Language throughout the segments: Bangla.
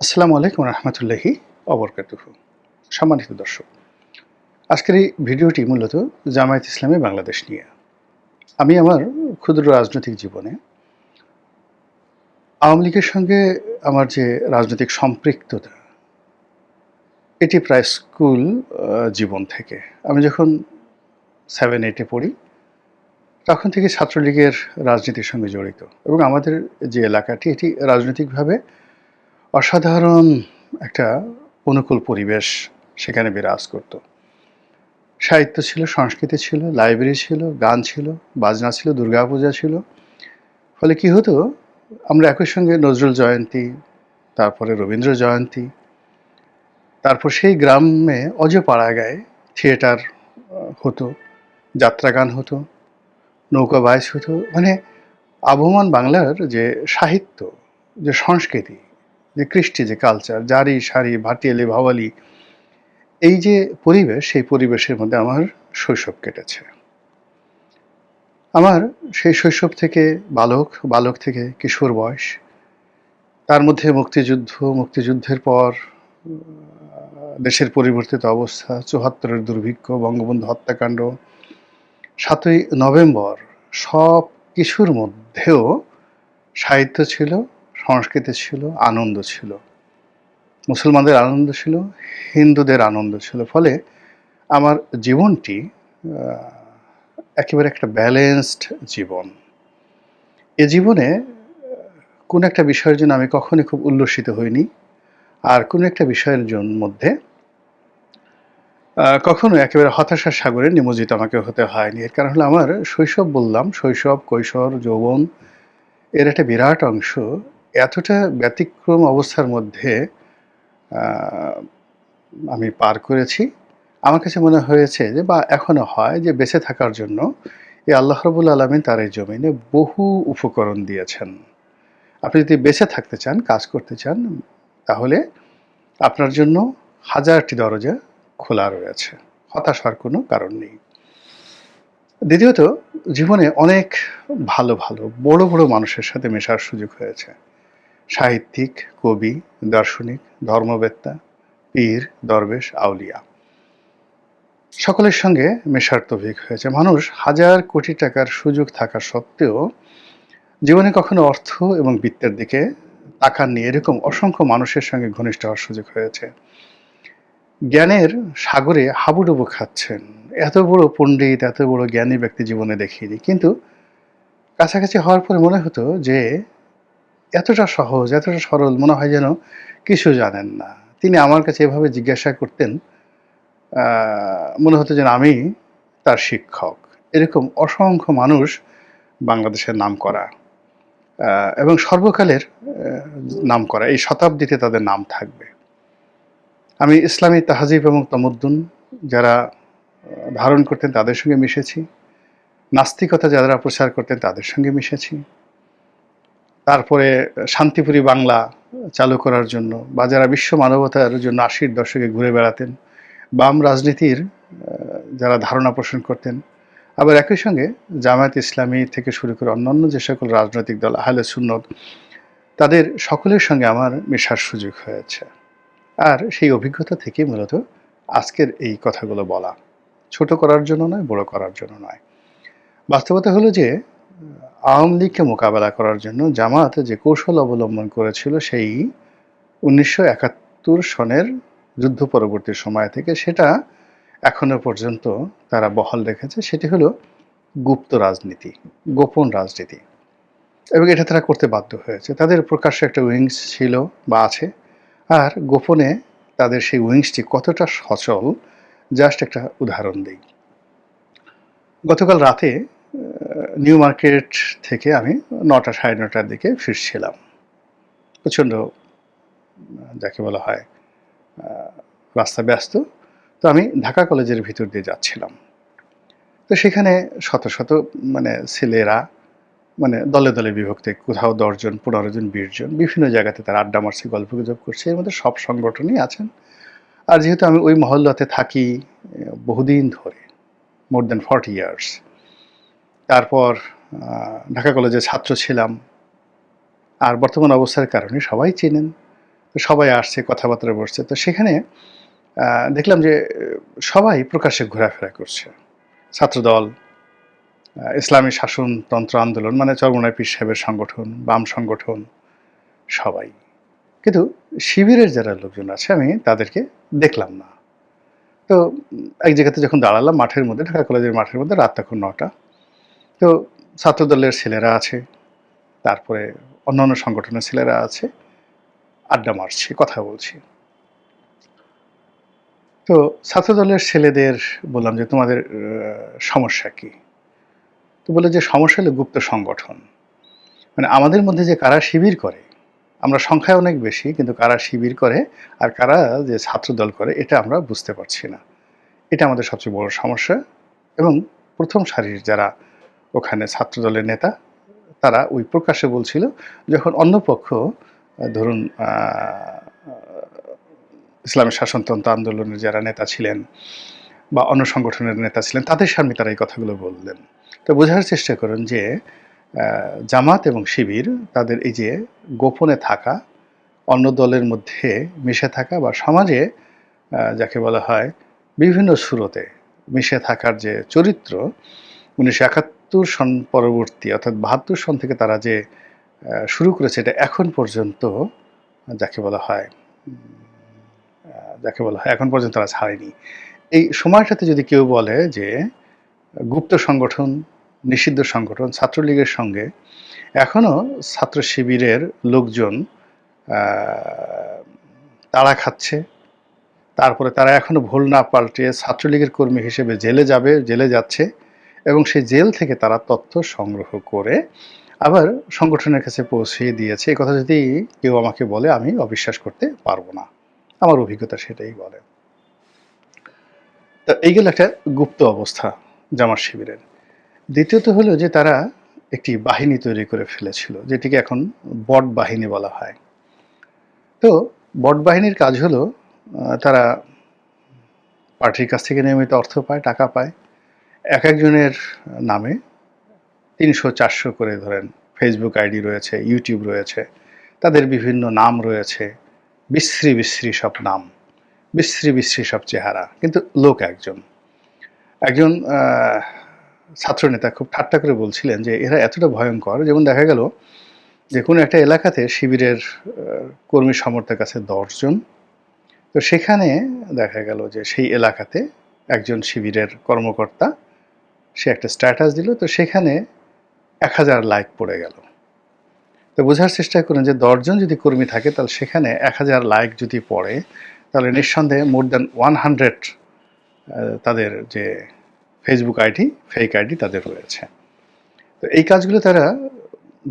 আসসালামু আলাইকুম রহমতুল্লাহি অবরকাতুহ। সম্মানিত দর্শক, আজকের এই ভিডিওটি মূলত জামায়াত ইসলামী বাংলাদেশ নিয়ে। আমি আমার ক্ষুদ্র রাজনৈতিক জীবনে, আওয়ামী লীগের সঙ্গে আমার যে রাজনৈতিক সম্পৃক্ততা, এটি প্রায় স্কুল জীবন থেকে। আমি যখন সেভেন এইটে পড়ি, তখন থেকে ছাত্রলীগের রাজনীতির সঙ্গে জড়িত এবং আমাদের যে এলাকাটি, এটি রাজনৈতিকভাবে অসাধারণ একটা অনুকূল পরিবেশ সেখানে বিরাজ করত। সাহিত্য ছিল, সংস্কৃতি ছিল, লাইব্রেরি ছিল, গান ছিল, বাজনা ছিল, দুর্গাপূজা ছিল। ফলে কি হতো, আমরা একই সঙ্গে নজরুল জয়ন্তী, তারপরে রবীন্দ্র জয়ন্তী, তারপর সেই গ্রামে অজপাড়া গায়ে থিয়েটার হতো, যাত্রা গান হতো, নৌকা বাইশ হতো। মানে আবহমান বাংলার যে সাহিত্য, যে সংস্কৃতি যে কৃষ্টি, যে কালচার জারি, সারি, ভাটিয়ালি, ভাওয়ালি, এই যে পরিবেশ, সেই পরিবেশের মধ্যে আমার শৈশব কেটেছে। আমার সেই শৈশব থেকে বালক বালক থেকে কিশোর বয়স, তার মধ্যে মুক্তিযুদ্ধ, মুক্তিযুদ্ধের পর দেশের পরিবর্তিত অবস্থা চুহাত্তরের দুর্ভিক্ষ, বঙ্গবন্ধু হত্যাকাণ্ড, সাতই নভেম্বর, সব কিছুর মধ্যেও সাহিত্য ছিল সংস্কৃতি ছিল, আনন্দ ছিল। মুসলমানদের আনন্দ ছিল, হিন্দুদের আনন্দ ছিল। ফলে আমার জীবনটি একেবারে একটা ব্যালেন্সড জীবন। এ জীবনে কোন একটা বিষয়ের জন্য আমি কখনোই খুব উল্লসিত হইনি। আর কোন একটা বিষয়ের জন্য মধ্যে কখনো একেবারে হতাশার সাগরে নিমজ্জিত আমাকে হতে হয়নি। এর কারণ হলো আমার শৈশব বললাম, শৈশব, কৈশোর, যৌবন, এর একটা বিরাট অংশ এতটা ব্যতিক্রম অবস্থার মধ্যে আমি পার করেছি। আমার কাছে মনে হয়েছে যে, বা এখনও হয় যে, বেঁচে থাকার জন্য এই আল্লাহ রবুল আলমিন তার এই জমিনে বহু উপকরণ দিয়েছেন। আপনি যদি বেঁচে থাকতে চান, কাজ করতে চান, তাহলে আপনার জন্য হাজারটি দরজা খোলা রয়েছে। হতাশ হওয়ার কোনো কারণ নেই। দ্বিতীয়ত, জীবনে অনেক ভালো ভালো, বড় বড় মানুষের সাথে মেশার সুযোগ হয়েছে। সাহিত্যিক, কবি, দার্শনিক, ধর্মবেত্তা, পীর, দরবেশ, আউলিয়া। সকলের সঙ্গে মেশার তৌফিক হয়েছে। মানুষ হাজার কোটি টাকার সুযোগ থাকা সত্ত্বেও জীবনে কখনো অর্থ এবং বৃত্তের দিকে তাকাননি এরকম অসংখ্য মানুষের সঙ্গে ঘনিষ্ঠ হওয়ার সুযোগ হয়েছে। জ্ঞানের সাগরে হাবুডুবু খাচ্ছেন। এত বড় পণ্ডিত, এত বড় জ্ঞানী ব্যক্তি জীবনে দেখিনি। কিন্তু কাছাকাছি হওয়ার পরে মনে হতো যে এতটা সহজ, এতটা সরল মনে হয় যেন কিছু জানেন না। তিনি আমার কাছে এভাবে জিজ্ঞাসা করতেন মনে হতো যেন আমি তার শিক্ষক। এরকম অসংখ্য মানুষ বাংলাদেশের নাম করা এবং সর্বকালের নাম করা এই শতাব্দীতে তাদের নাম থাকবে। আমি ইসলামী তাহাজিব এবং তমদ্দুন যারা ধারণ করতেন তাদের সঙ্গে মিশেছি। নাস্তিকতা যারা প্রচার করতেন তাদের সঙ্গে মিশেছি। তারপরে শান্তিপুরী বাংলা চালু করার জন্য বা যারা বিশ্ব মানবতার জন্য আশির দশকে ঘুরে বেড়াতেন, বাম রাজনীতির যারা ধারণা পোষণ করতেন, আবার একই সঙ্গে জামায়াত ইসলামী থেকে শুরু করে অন্যান্য যে সকল রাজনৈতিক দল, আহলে সুন্নত, তাদের সকলের সঙ্গে আমার মেশার সুযোগ হয়েছে। আর সেই অভিজ্ঞতা থেকে মূলত আজকের এই কথাগুলো বলা। ছোট করার জন্য নয়, বড় করার জন্য নয়। বাস্তবতা হলো যে আওয়ামী লীগকে মোকাবেলা করার জন্য জামাত যে কৌশল অবলম্বন করেছিল সেই উনিশশো একাত্তর সনের যুদ্ধ পরবর্তী সময় থেকে সেটা এখনও পর্যন্ত তারা বহাল রেখেছে। সেটি হলো গুপ্ত রাজনীতি, গোপন রাজনীতি। এবং এটা তারা করতে বাধ্য হয়েছে। তাদের প্রকাশ্যে একটা উইংস ছিল বা আছে। আর গোপনে তাদের সেই উইংসটি কতটা সচল, জাস্ট একটা উদাহরণ দিই। গতকাল রাতে নিউ মার্কেট থেকে আমি নটা সাড়ে নটার দিকে ফিরছিলাম। প্রচণ্ড, যাকে বলা হয় রাস্তা ব্যস্ত। তো আমি ঢাকা কলেজের ভিতর দিয়ে যাচ্ছিলাম। তো সেখানে শত শত মানে ছেলেরা মানে দলে দলে বিভক্ত, কোথাও দশজন, পনেরো জন, বিশ জন, বিভিন্ন জায়গাতে তারা আড্ডা মারছে গল্প গুজব করছে, এর মধ্যে সব সংগঠনই আছেন। আর যেহেতু আমি ওই মহল্লাতে থাকি, বহুদিন ধরে মোর দেন ফর্টি ইয়ার্স তারপর ঢাকা কলেজে ছাত্র ছিলাম। আর বর্তমান অবস্থার কারণে সবাই চেনেন, তো সবাই আসছে, কথাবার্তা বসছে তো সেখানে দেখলাম যে, সবাই প্রকাশ্যে ঘোরাফেরা করছে। ছাত্রদল ইসলামী শাসনতন্ত্র আন্দোলন মানে চরমনায় পীর সাহেবের সংগঠন, বাম সংগঠন, সবাই। কিন্তু শিবিরের যারা লোকজন আছে, আমি তাদেরকে দেখলাম না। তো এক জায়গাতে যখন দাঁড়ালাম, মাঠের মধ্যে, ঢাকা কলেজের মাঠের মধ্যে, রাত তখন নটা। তো ছাত্রদলের ছেলেরা আছে, তারপরে অন্যান্য সংগঠনের ছেলেরা আছে, আড্ডা মারছি, কথা বলছি। তো ছাত্রদলের ছেলেদের বললাম যে, তোমাদের সমস্যা কি? তো বলে যে, সমস্যা হলো গুপ্ত সংগঠন। মানে আমাদের মধ্যে যে কারা শিবির করে, আমরা সংখ্যায় অনেক বেশি, কিন্তু কারা শিবির করে আর কারা যে ছাত্রদল করে, এটা আমরা বুঝতে পারছি না। এটা আমাদের সবচেয়ে বড় সমস্যা এবং প্রথম সারির যারা ওখানে ছাত্রদলের নেতা তারা ওই প্রকাশ্যে বলছিল যখন অন্য পক্ষ ধরুন আহ, ইসলামী শাসনতন্ত্র আন্দোলনের যারা নেতা ছিলেন বা অন্য সংগঠনের নেতা ছিলেন তাদের সামনে তারা এই কথাগুলো বললেন। তো বোঝার চেষ্টা করুন যে জামাত এবং শিবির তাদের এই যে গোপনে থাকা অন্য দলের মধ্যে মিশে থাকা বা সমাজে যাকে বলা হয় বিভিন্ন সুরতে মিশে থাকার যে চরিত্র উনিশশো একাত্তর একাত্তর সন পরবর্তী, অর্থাৎ বাহাত্তর সন থেকে তারা যে শুরু করেছে এটা এখন পর্যন্ত যাকে বলা হয় যাকে বলা হয় এখন পর্যন্ত তারা ছাড়েনি। এই সময়টাতে যদি কেউ বলে যে, গুপ্ত সংগঠন, নিষিদ্ধ সংগঠন, ছাত্রলীগের সঙ্গে এখনও ছাত্র শিবিরের লোকজন তাড়া খাচ্ছে, তারপরে তারা এখনও ভুল না পাল্টে ছাত্রলীগের কর্মী হিসেবে জেলে যাবে, জেলে যাচ্ছে এবং সেই জেল থেকে তারা তথ্য সংগ্রহ করে আবার সংগঠনের কাছে পৌঁছিয়ে দিয়েছে। এই কথা যদি কেউ আমাকে বলে, আমি অবিশ্বাস করতে পারব না। আমার অভিজ্ঞতা সেটাই বলে। তো এইগুলো একটা গুপ্ত অবস্থা জামাত শিবিরের। দ্বিতীয়ত হলো যে তারা একটি বাহিনী তৈরি করে ফেলেছিল, যেটিকে এখন বট বাহিনী বলা হয়। তো বট বাহিনীর কাজ হলো তারা পার্টির কাছ থেকে নিয়মিত অর্থ পায়, টাকা পায়। এক একজনের নামে তিনশো, চারশো করে ধরেন ফেসবুক আইডি রয়েছে ইউটিউব রয়েছে, তাদের বিভিন্ন নাম রয়েছে, বিশ্রী বিশ্রী সব নাম, বিশ্রী বিশ্রী সব চেহারা, কিন্তু লোক একজন। একজন ছাত্রনেতা খুব ঠাট্টা করে বলছিলেন যে, এরা এতটা ভয়ঙ্কর। যেমন দেখা গেল যে, কোনো একটা এলাকাতে শিবিরের কর্মী সমর্থক আছে দশজন। তো সেখানে দেখা গেল যে, সেই এলাকাতে একজন শিবিরের কর্মকর্তা সে একটা স্ট্যাটাস দিল, তো সেখানে এক হাজার লাইক পড়ে গেল। তো বোঝার চেষ্টা করুন যে দশজন যদি কর্মী থাকে, তাহলে সেখানে এক হাজার লাইক যদি পড়ে, তাহলে নিঃসন্দেহে মোর দ্যান ওয়ান হান্ড্রেড তাদের যে ফেসবুক আইডি ফেক আইডি তাদের রয়েছে। তো এই কাজগুলো তারা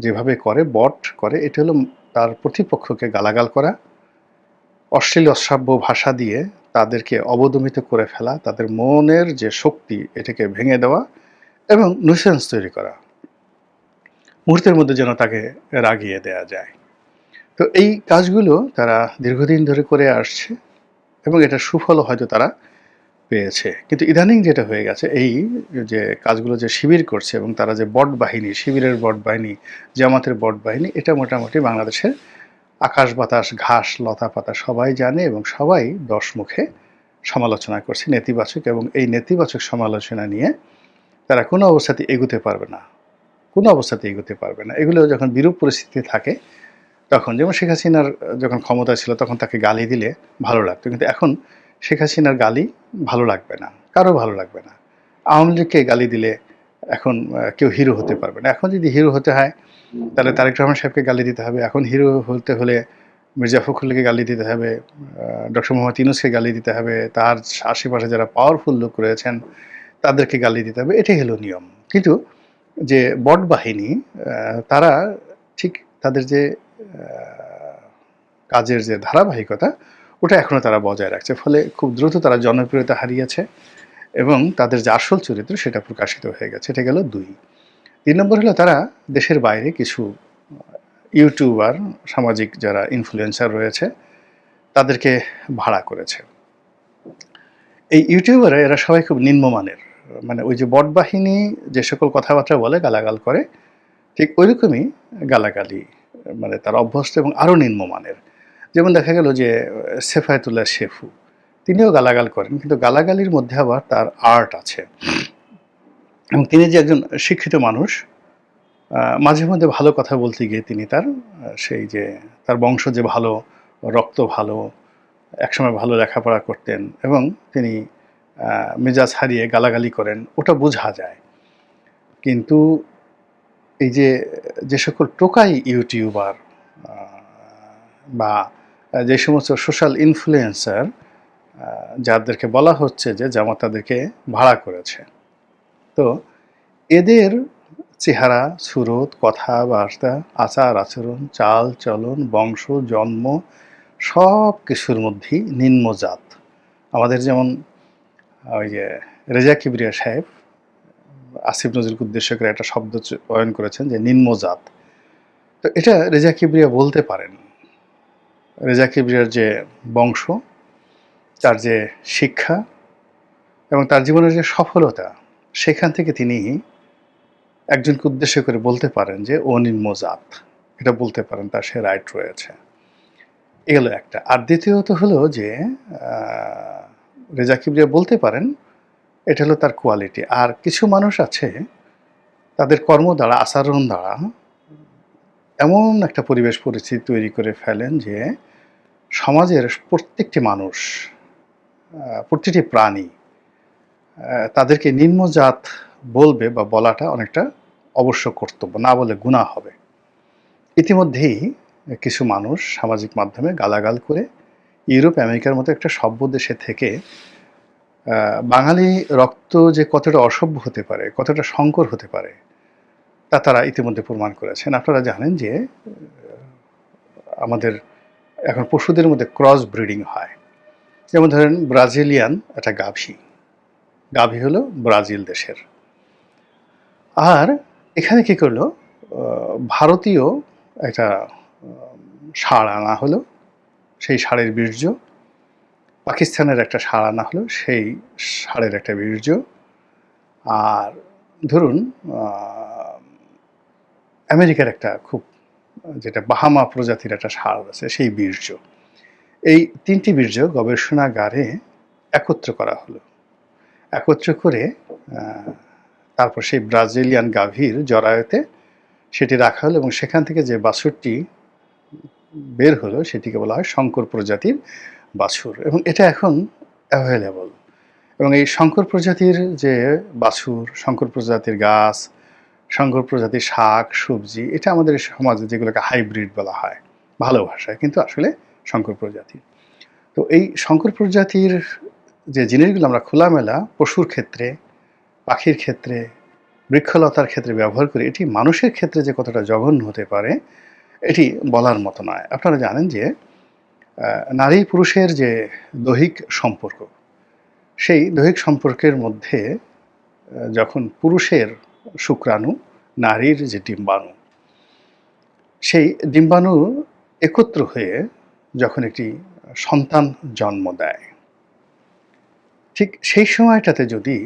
যেভাবে করে বট করে, এটা হলো তার প্রতিপক্ষকে গালাগাল করা, অশ্লীল, অশ্রাব্য ভাষা দিয়ে তাদেরকে অবদমিত করে ফেলা, তাদের মনের যে শক্তি, এটাকে ভেঙে দেওয়া এবং নুসেন্স তৈরি করা। মুহূর্তের মধ্যে যেন তাকে রাগিয়ে দেয়া যায়। তো এই কাজগুলো তারা দীর্ঘদিন ধরে করে আসছে এবং এটা সুফলও হয়তো তারা পেয়েছে। কিন্তু ইদানিং যেটা হয়ে গেছে, এই যে কাজগুলো যে শিবির করছে এবং তারা যে বট বাহিনী শিবিরের বট বাহিনী জামাতের বট বাহিনী এটা মোটামুটি বাংলাদেশের আকাশ বাতাস, ঘাস, লতা পাতা সবাই জানে এবং সবাই দশ মুখে সমালোচনা করছে, নেতিবাচক এবং এই নেতিবাচক সমালোচনা নিয়ে তারা কোনো অবস্থাতে এগুতে পারবে না। কোনো অবস্থাতে এগুতে পারবে না। এগুলো যখন বিরূপ পরিস্থিতি থাকে, তখন যেমন শেখ হাসিনার যখন ক্ষমতা ছিল, তখন তাকে গালি দিলে ভালো লাগতো। কিন্তু এখন শেখ হাসিনার গালি ভালো লাগবে না, কারও ভালো লাগবে না। আওয়ামী লীগকে গালি দিলে এখন কেউ হিরো হতে পারবে না। এখন যদি হিরো হতে হয় তাহলে তারেক রহমান সাহেবকে গালি দিতে হবে। এখন হিরো হতে হলে মির্জা ফখরুলকে গালি দিতে হবে ডক্টর মোহাম্মদ ইউনুসকে গালি দিতে হবে, তার আশেপাশে যারা পাওয়ারফুল লোক রয়েছেন, তাদেরকে গালি দিতে হবে। এটাই হলো নিয়ম। কিন্তু যে বট বাহিনী তারা ঠিক তাদের যে কাজের যে ধারাবাহিকতা, ওটা এখনও তারা বজায় রাখছে। ফলে খুব দ্রুত তারা জনপ্রিয়তা হারিয়েছে এবং তাদের যে আসল চরিত্র, সেটা প্রকাশিত হয়ে গেছে। এটা গেল দুই। তিন নম্বর হলো তারা দেশের বাইরে কিছু ইউটিউবার, সামাজিক যারা ইনফ্লুয়েন্সার রয়েছে, তাদেরকে ভাড়া করেছে। এই ইউটিউবাররা এরা সবাই খুব নিম্নমানের। মানে ওই যে বট বাহিনী যে সকল কথাবার্তা বলে, গালাগাল করে, ঠিক ওইরকমই গালাগালি মানে তার অভ্যস্ত এবং আরও নিম্নমানের। যেমন দেখা গেল যে, সেফায়তুল্লাহ শেফু, তিনিও গালাগাল করেন, কিন্তু গালাগালির মধ্যে আবার তার আর্ট আছে। এবং তিনি যে একজন শিক্ষিত মানুষ মাঝে মধ্যে ভালো কথা বলতে গিয়ে তিনি তার সেই যে তার বংশ যে ভালো, রক্ত ভালো, একসময় ভালো লেখাপড়া করতেন এবং তিনি মেজাজ হারিয়ে গালাগালি করেন, ওটা বোঝা যায়। কিন্তু এই যে যে সকল টোকাই ইউটিউবার বা যে সমস্ত সোশ্যাল ইনফ্লুয়েন্সার যাদেরকে বলা হচ্ছে যে জামাত তাদেরকে ভাড়া করেছে। তো এদের চেহারা, সুরত, কথাবার্তা, আচার আচরণ, চাল চলন, বংশ, জন্ম, সব কিছুর মধ্যেই নিম্নজাত। আমাদের যেমন ওই যে রেজা কিবরিয়া সাহেব, আসিফ নজরুলকে উদ্দেশ্য করে একটা শব্দ চয়ন করেছেন যে নিম্নজাত। তো এটা রেজা কিবরিয়া বলতে পারেন। রেজা কিবরিয়ার যে বংশ, তার যে শিক্ষা এবং তার জীবনের যে সফলতা সেখান থেকে তিনি একজনকে উদ্দেশ্য করে বলতে পারেন যে ও নিম্নজাত এটা বলতে পারেন, তার সে রাইট রয়েছে। এগুলো একটা। আর দ্বিতীয়ত হলো যে রেজা কিবরিয়া বলতে পারেন, এটা হলো তার কোয়ালিটি আর কিছু মানুষ আছে, তাদের কর্ম দ্বারা, আচরণ দ্বারা এমন একটা পরিবেশ পরিস্থিতি তৈরি করে ফেলেন যে, সমাজের প্রত্যেকটি মানুষ প্রতিটি প্রাণী তাদেরকে নিম্নজাত বলবে বা বলাটা অনেকটা অবশ্য কর্তব্য, না বলে গুণা হবে। ইতিমধ্যেই কিছু মানুষ সামাজিক মাধ্যমে গালাগাল করে ইউরোপ, আমেরিকার মতো একটা সভ্য দেশে থেকে বাঙালি রক্ত যে কতটা অসভ্য হতে পারে, কতটা সংকর হতে পারে, তা তারা ইতিমধ্যে প্রমাণ করেছেন। আপনারা জানেন যে আমাদের এখন পশুদের মধ্যে ক্রস ব্রিডিং হয়। যেমন ধরেন ব্রাজিলিয়ান একটা গাভী। গাভী হলো ব্রাজিল দেশের। আর এখানে কি করল? ভারতীয় একটা ষাঁড় আনা হলো, সেই ষাঁড়ের বীর্য। পাকিস্তানের একটা ষাঁড় আনা হলো, সেই ষাঁড়ের একটা বীর্য। আর ধরুন আমেরিকার একটা খুব, যেটা বাহামা প্রজাতির একটা ষাঁড় আছে, সেই বীর্য। এই তিনটি বীর্য গবেষণাগারে একত্র করা হলো। একত্র করে তারপর সেই ব্রাজিলিয়ান গাভীর জরায়ুতে সেটি রাখা হলো এবং সেখান থেকে যে বাছুরটি বের হলো সেটিকে বলা হয় শঙ্কর প্রজাতির বাছুর এবং এটা এখন অ্যাভেলেবল এবং এই শঙ্কর প্রজাতির যে বাছুর, শঙ্কর প্রজাতির গাছ, শঙ্কর প্রজাতির শাক, সবজি, এটা আমাদের সমাজে যেগুলোকে হাইব্রিড বলা হয়, ভালো ভাষায়, কিন্তু আসলে শঙ্কর প্রজাতির। তো এই শঙ্কর প্রজাতির যে জিনিসগুলো আমরা খোলামেলা, পশুর ক্ষেত্রে, পাখির ক্ষেত্রে, বৃক্ষলতার ক্ষেত্রে ব্যবহার করি, এটি মানুষের ক্ষেত্রে যে কতটা জঘন্য হতে পারে, এটি বলার মতো নয়। আপনারা জানেন যে নারী পুরুষের যে দৈহিক সম্পর্ক, সেই দৈহিক সম্পর্কের মধ্যে যখন পুরুষের শুক্রাণু, নারীর যে ডিম্বাণু, সেই ডিম্বাণু একত্র হয়ে যখন একটি সন্তান জন্ম দেয় ঠিক সেই সময়টাতে যদি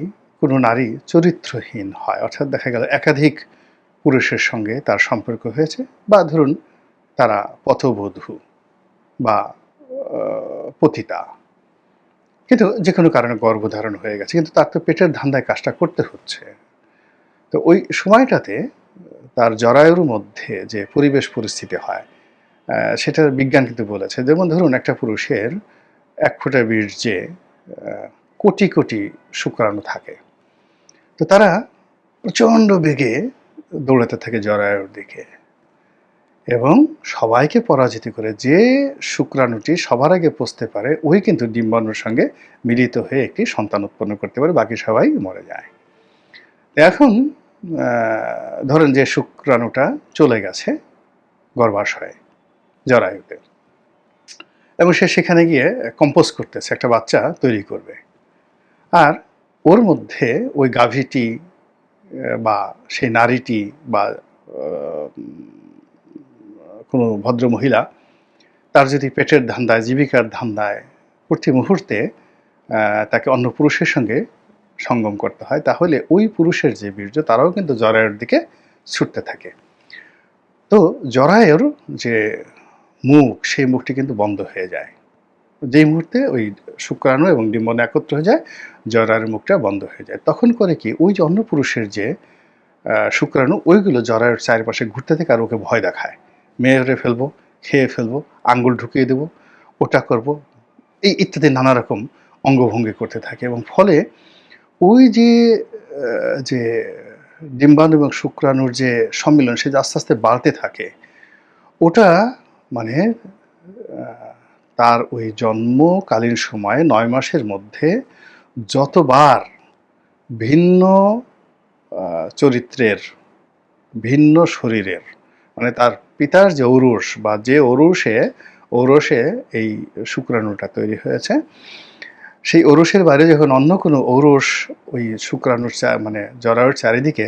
কোনো নারী চরিত্রহীন হয়, অর্থাৎ দেখা গেল একাধিক পুরুষের সঙ্গে তার সম্পর্ক হয়েছে বা ধরুন তারা পথবধূ বা পতিতা, কিন্তু যে কোনো কারণে গর্ভধারণ হয়ে গেছে, কিন্তু তার তো পেটের ধান্দায় কাজটা করতে হচ্ছে। তো ওই সময়টাতে তার জরায়ুর মধ্যে যে পরিবেশ পরিস্থিতি হয় সেটা বিজ্ঞান কিন্তু বলেছে, যেমন ধরুন একটা পুরুষের এক ফোঁটা বীর্যে কোটি কোটি শুক্রাণু থাকে। তো তারা প্রচণ্ড বেগে দৌড়াতে থাকে জরায়ুর দিকে এবং সবাইকে পরাজিত করে, যে শুক্রাণুটি সবার আগে পৌঁছতে পারে, ওই কিন্তু ডিম্বাণুর সঙ্গে মিলিত হয়ে একটি সন্তান উৎপন্ন করতে পারে, বাকি সবাই মরে যায়। এখন ধরেন যে শুক্রাণুটা চলে গেছে গর্ভাশয়ে জরায়ুতে এবং সে সেখানে গিয়ে কম্পোজ করতেছে, একটা বাচ্চা তৈরি করবে। আর ওর মধ্যে ওই গাভীটি বা সেই নারীটি বা কোনো ভদ্র মহিলা, তার যদি পেটের ধান্দায়, জীবিকার ধান্দায় প্রতি মুহূর্তে তাকে অন্য পুরুষের সঙ্গে সঙ্গম করতে হয়, তাহলে ওই পুরুষের যে বীর্য, তারাও কিন্তু জরায়ুর দিকে ছুটতে থাকে। তো জরায়ুর যে মুখ, সেই মুখটি কিন্তু বন্ধ হয়ে যায়। যেই মুহূর্তে ওই শুক্রাণু এবং ডিম্বন একত্র হয়ে যায় জরায়ুর মুখটা বন্ধ হয়ে যায়। তখন করে কি, ওই যে অন্য পুরুষের যে শুক্রাণু, ওইগুলো জরায়ুর চারিপাশে ঘুরতে থাকে আর ওকে ভয় দেখায়। মেরে ফেলব, খেয়ে ফেলব, আঙ্গুল ঢুকিয়ে দেবো, ওটা করব, এই ইত্যাদি নানা রকম অঙ্গভঙ্গি করতে থাকে এবং ফলে ওই যে যে ডিম্বাণু এবং শুক্রাণুর যে সম্মিলন, সে যে আস্তে আস্তে বাড়তে থাকে, ওটা মানে তার ওই জন্মকালীন সময়ে নয় মাসের মধ্যে যতবার ভিন্ন চরিত্রের, ভিন্ন শরীরের মানে তার পিতার যে ঔরস বা যে ঔরসে ঔরসে এই শুক্রাণুটা তৈরি হয়েছে, সেই ঔরসের বাইরে যখন অন্য কোনো ঔরস ওই শুক্রাণুর মানে জরায়ুর চারিদিকে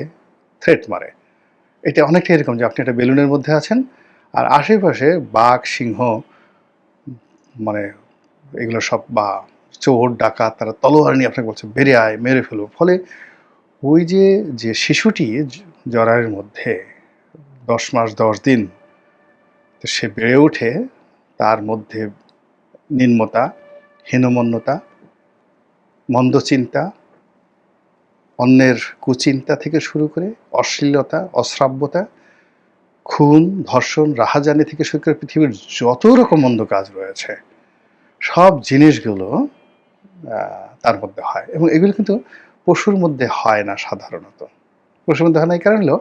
থ্রেট মারে, এটা অনেকটা এরকম যে আপনি একটা বেলুনের মধ্যে আছেন, আর আশেপাশে বাঘ, সিংহ মানে এগুলো সব বা চোর, ডাকাত, তারা তলোয়ার নিয়ে আপনাকে বলছে বেরিয়ে আয়, মেরে ফেলো। ফলে ওই যে যে শিশুটি জরায়ের মধ্যে দশ মাস, দশ দিন, তো সে বেড়ে ওঠে, তার মধ্যে নিম্নতা, হীনমন্যতা, মন্দ চিন্তা, অন্যের কুচিন্তা থেকে শুরু করে অশ্লীলতা, অশ্রাব্যতা খুন, ধর্ষণ, রাহাজানি থেকে শুরু করে পৃথিবীর যত রকম মন্দ কাজ রয়েছে, সব জিনিসগুলো তার মধ্যে হয়। এবং এগুলো কিন্তু পশুর মধ্যে হয় না সাধারণত। পশুর মধ্যে হয় না, এই কারণ হলো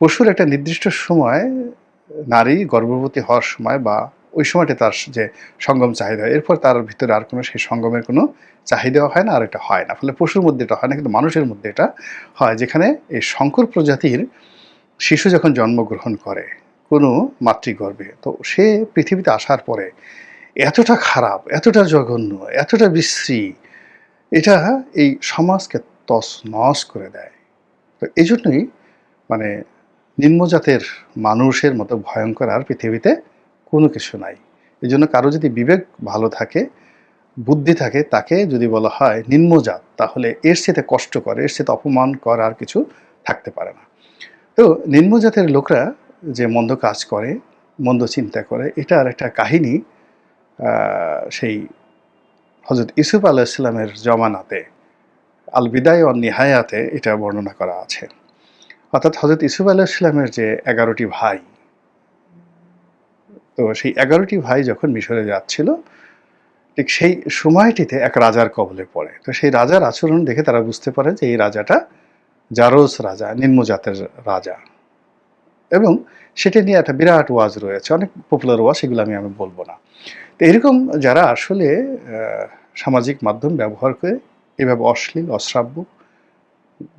পশুর একটা নির্দিষ্ট সময় নারী গর্ভবতী হওয়ার সময় বা ওই সময়টা তার যে সঙ্গম চাহিদা, এরপর তার ভিতরে আর কোনো সেই সঙ্গমের কোনো চাহিদাও হয় না, আর এটা হয় না। ফলে পশুর মধ্যে এটা হয় না, কিন্তু মানুষের মধ্যে এটা হয়, যেখানে এই শঙ্কর প্রজাতির শিশু যখন জন্মগ্রহণ করে, কোনো মাতৃগর্ভে, তো সে পৃথিবীতে আসার পরে এতটা খারাপ, এতটা জঘন্য, এতটা বিশ্রী, এটা এই সমাজকে তস নস করে দেয়। তো এই জন্যই মানে নিম্নজাতের মানুষের মতো ভয়ঙ্কর আর পৃথিবীতে কোনো কিছু নাই। এই জন্য কারও যদি বিবেক ভালো থাকে, বুদ্ধি থাকে, তাকে যদি বলা হয় নিম্নজাত, তাহলে এর সাথে কষ্ট করে, এর সাথে অপমান কর আর কিছু থাকতে পারে না। তো নিম্নজাতের লোকরা যে মন্দ কাজ করে, মন্দ চিন্তা করে এটার একটা কাহিনী সেই হজরত ইসুফ আলাইসাল্লামের জমানাতে আল বিদায় ও নিহায়াতে এটা বর্ণনা করা আছে। অর্থাৎ হজরত ইসুফ আলাইসাল্লামের যে এগারোটি ভাই, তো সেই এগারোটি ভাই যখন মিশরে যাচ্ছিল, ঠিক সেই সময়টিতে এক রাজার কবলে পড়ে। তো সেই রাজার আচরণ দেখে তারা বুঝতে পারে যে এই রাজাটা জারোস রাজা নিম্নজাতের রাজা। এবং সেটা নিয়ে একটা বিরাট ওয়াজ রয়েছে, অনেক পপুলার ওয়াজ, সেগুলো আমি আমি বলব না। তো এরকম যারা আসলে সামাজিক মাধ্যম ব্যবহার করে এভাবে অশ্লীল, অশ্রাব্য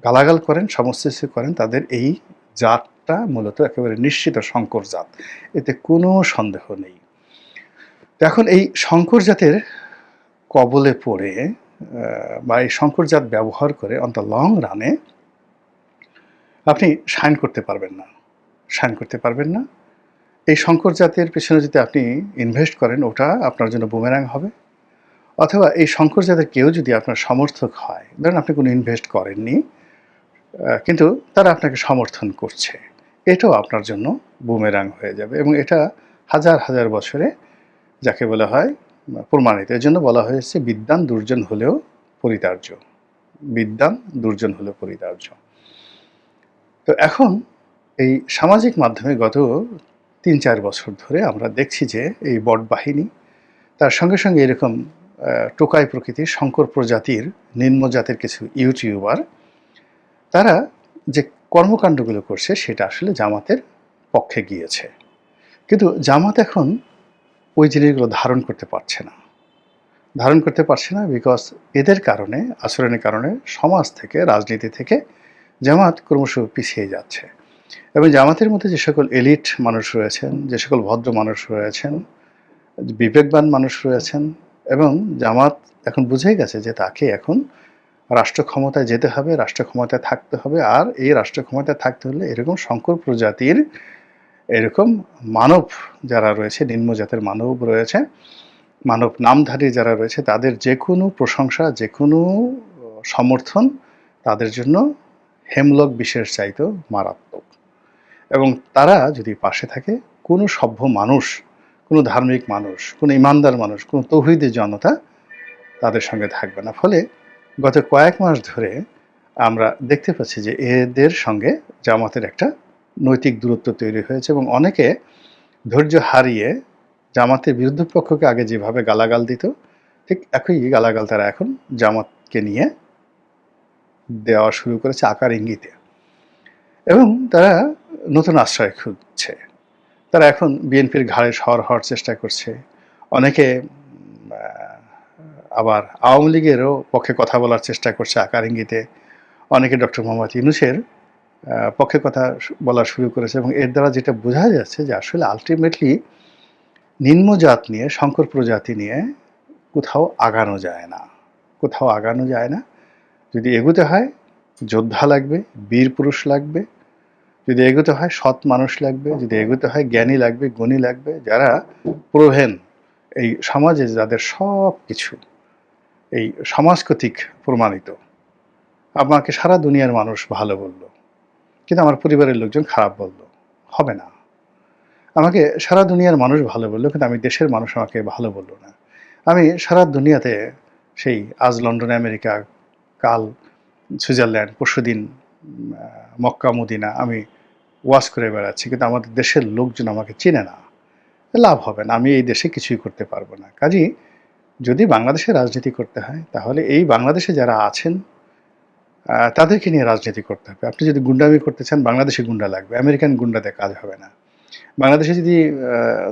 গালাগাল করেন, সমস্ত কিছু করেন, তাদের এই জাতটা মূলত একেবারে নিশ্চিত শঙ্কর জাত। এতে কোনো সন্দেহ নেই। এখন এই শঙ্কর জাতের কবলে পড়ে বা এই শঙ্কর জাত ব্যবহার করে অন দ্য লং রানে আপনি শাইন করতে পারবেন না। শাইন করতে পারবেন না। এই শঙ্কর জাতের পেছনে যদি আপনি ইনভেস্ট করেন, ওটা আপনার জন্য বুমেরাং হবে। অথবা এই শঙ্কর জাতের কেউ যদি আপনার সমর্থক হয়, ধরেন আপনি কোনো ইনভেস্ট করেননি কিন্তু তারা আপনাকে সমর্থন করছে, এটাও আপনার জন্য বুমেরাং হয়ে যাবে এবং এটা হাজার হাজার বছরে যাকে বলা হয়, প্রমাণিত। এর জন্য বলা হয়েছে, বিদ্যান দুর্জন হলেও পরিতার্য। বিদ্যান দুর্জন হলেও পরিতার্য। তো এখন এই সামাজিক মাধ্যমে গত তিন চার বছর ধরে আমরা দেখছি যে এই বট বাহিনী তার সঙ্গে সঙ্গে এরকম টোকাই প্রকৃতির শঙ্কর প্রজাতির নিম্ন জাতের কিছু ইউটিউবার, তারা যে কর্মকাণ্ডগুলো করছে সেটা আসলে জামাতের পক্ষে গিয়েছে। কিন্তু জামাত এখন ওই জিনিসগুলো ধারণ করতে পারছে না। ধারণ করতে পারছে না বিকজ এদের কারণে, আচরণের কারণে সমাজ থেকে, রাজনীতি থেকে জামাত ক্রমশ পিছিয়ে যাচ্ছে। এবং জামাতের মধ্যে যে সকল এলিট মানুষ রয়েছেন, যে সকল ভদ্র মানুষ রয়েছেন, বিবেকবান মানুষ রয়েছেন, এবং জামাত এখন বুঝে গেছে যে তাকে এখন রাষ্ট্র ক্ষমতায় যেতে হবে, রাষ্ট্র ক্ষমতায় থাকতে হবে, আর এই রাষ্ট্র ক্ষমতায় থাকতে হলে এরকম শঙ্কর প্রজাতির এরকম মানব যারা রয়েছে, নিম্ন জাতের মানব রয়েছে, মানব নামধারী যারা রয়েছে, তাদের যে কোনো প্রশংসা, যে কোনো সমর্থন তাদের জন্য হেমলক বিশেষ চাইতো মারাত্মক। এবং তারা যদি পাশে থাকে, কোনো সভ্য মানুষ, কোনো ধার্মিক মানুষ, কোনো ইমানদার মানুষ, কোনো তৌহিদের জনতা তাদের সঙ্গে থাকবে না। ফলে গত কয়েক মাস ধরে আমরা দেখতে পাচ্ছি যে এদের সঙ্গে জামাতের একটা নৈতিক দূরত্ব তৈরি হয়েছে এবং অনেকে ধৈর্য হারিয়ে জামাতের বিরুদ্ধ পক্ষকে আগে যেভাবে গালাগাল দিত, ঠিক একই গালাগাল তারা এখন জামাতকে নিয়ে দেওয়া শুরু করেছে আকার ইঙ্গিতে। এবং তারা নতুন আশ্রয় খুঁজছে। তারা এখন বিএনপির ঘাড়ে সর হওয়ার চেষ্টা করছে। অনেকে আবার আওয়ামী লীগেরও পক্ষে কথা বলার চেষ্টা করছে আকার ইঙ্গিতে। অনেকে ডক্টর মোহাম্মদ ইউনুসের পক্ষে কথা বলা শুরু করেছে এবং এর দ্বারা যেটা বোঝা যাচ্ছে যে আসলে আলটিমেটলি নিম্নজাত নিয়ে, শঙ্কর প্রজাতি নিয়ে কোথাও আগানো যায় না। কোথাও আগানো যায় না। যদি এগোতে হয়, যোদ্ধা লাগবে, বীর পুরুষ লাগবে, যদি এগোতে হয়, সৎ মানুষ লাগবে, যদি এগোতে হয়, জ্ঞানী লাগবে, গুণী লাগবে, যারা প্রভেন এই সমাজে যাদের সব কিছু এই সমাজ কর্তৃক প্রমাণিত। আমাকে সারা দুনিয়ার মানুষ ভালো বলল, কিন্তু আমার পরিবারের লোকজন খারাপ বলল, হবে না। আমাকে সারা দুনিয়ার মানুষ ভালো বলল, কিন্তু আমি দেশের মানুষ আমাকে ভালো বলল না। আমি সারা দুনিয়াতে সেই আজ লন্ডন, আমেরিকা কাল সুইজারল্যান্ড, পরশুদিন মক্কা, মদিনা আমি ওয়াশ করে বেড়াচ্ছি, কিন্তু আমাদের দেশের লোকজন আমাকে চেনে না। লাভ হবে না, আমি এই দেশে কিছুই করতে পারব না। কাজেই যদি বাংলাদেশে রাজনীতি করতে হয়, তাহলে এই বাংলাদেশে যারা আছেন তাদেরকে নিয়ে রাজনীতি করতে হবে। আপনি যদি গুন্ডামি করতে চান, বাংলাদেশে গুন্ডা লাগবে, আমেরিকান গুন্ডাতে কাজ হবে না। বাংলাদেশে যদি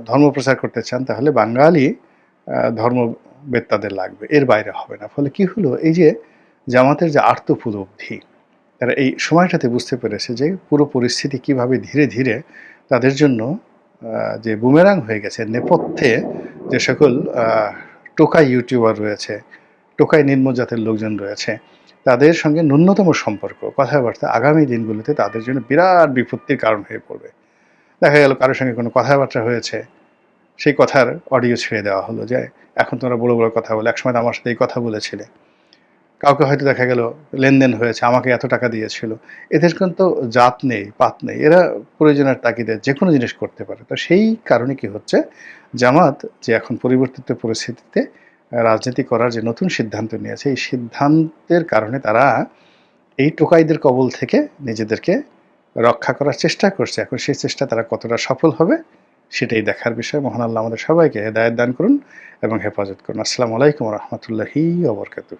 ধর্ম প্রচার করতে চান, তাহলে বাঙালি ধর্মবেত্তাদের লাগবে, এর বাইরে হবে না। ফলে কি হলো, এই যে জামাতের যে আর্তপুলব্ধি তারা এই সময়টাতে বুঝতে পেরেছে যে পুরো পরিস্থিতি কীভাবে ধীরে ধীরে তাদের জন্য যে বুমেরাং হয়ে গেছে, নেপথ্যে যে সকল টোকাই ইউটিউবার রয়েছে, টোকাই নিম্ন জাতের লোকজন রয়েছে, তাদের সঙ্গে ন্যূনতম সম্পর্ক, কথাবার্তা আগামী দিনগুলোতে তাদের জন্য বিরাট বিপত্তির কারণ হয়ে পড়বে। দেখা গেল কারোর সঙ্গে কোনো কথাবার্তা হয়েছে, সেই কথার অডিও ছেড়ে দেওয়া হলো যে, এখন তোমরা বড় বড় কথা বলে, একসময় আমার সাথে এই কথা বলেছিলে। কাউকে হয়তো দেখা গেল লেনদেন হয়েছে, আমাকে এত টাকা দিয়েছিল। এদের কিন্তু জাত নেই, পাত নেই। এরা প্রয়োজনের তাগিদে যে কোনো জিনিস করতে পারে। তো সেই কারণে কি হচ্ছে? জামাত যে এখন পরিবর্তিত পরিস্থিতিতে রাজনীতি করার যে নতুন সিদ্ধান্ত নিয়েছে, এই সিদ্ধান্তের কারণে তারা এই টোকাইদের কবল থেকে নিজেদেরকে রক্ষা করার চেষ্টা করছে। এখন সেই চেষ্টা তারা কতটা সফল হবে, সেটাই দেখার বিষয়। মহান আল্লাহ আমাদের সবাইকে হেদায়ত দান করুন এবং হেফাজত করুন। আসসালামু আলাইকুম রহমতুল্লাহি ওবরকাতুহ